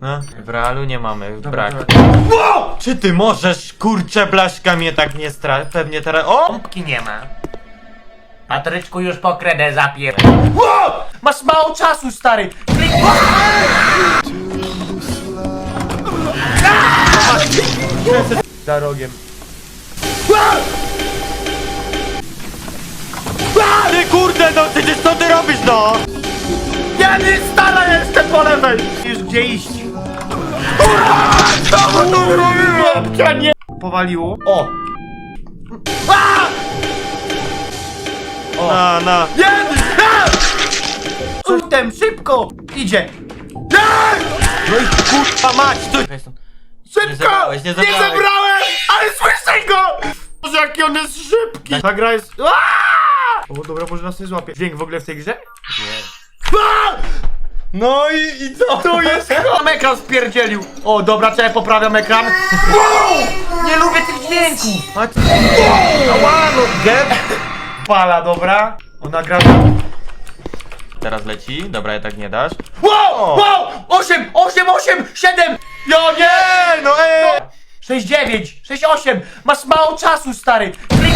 No, w realu nie mamy, brak. Wow! Czy ty możesz, kurczę, blaszka mnie tak nie stra... Pewnie teraz... O! Pompki nie ma. Patryczku już po kredę zapier... Wow! Masz mało czasu, stary! Klik... Za rogiem. Ty kurde, no przecież co ty robisz, no? Ja nie stara jestem po lewej! Już gdzie iść? Kurwa! nie... Powaliło. O! Na, na. Jeden! Coś tem, szybko! Idzie! Nie! No i kurwa mać, tu... Szybko! Nie zebrałeś, nie zebrałeś. zebrałem! Ale słyszę go! Boże, jaki on jest szybki! Ta gra jest... Aaaa! O, dobra, może nas nie złapie. Dźwięk w ogóle w tej grze? Aaaa! No i, i co? Tu jest Mam ekran spierdzielił! O, dobra, czekaj, poprawiam ekran. Wow! Nie lubię tych dźwięków! Ała, no, get! Pala, dobra. Ona gra... Teraz leci, dobra, ja tak nie dasz. Wow! Wow! 8, 8, 8, 7! Ja nie! no ej! 6, 9, 6, 8! Masz mało czasu, stary! Klik...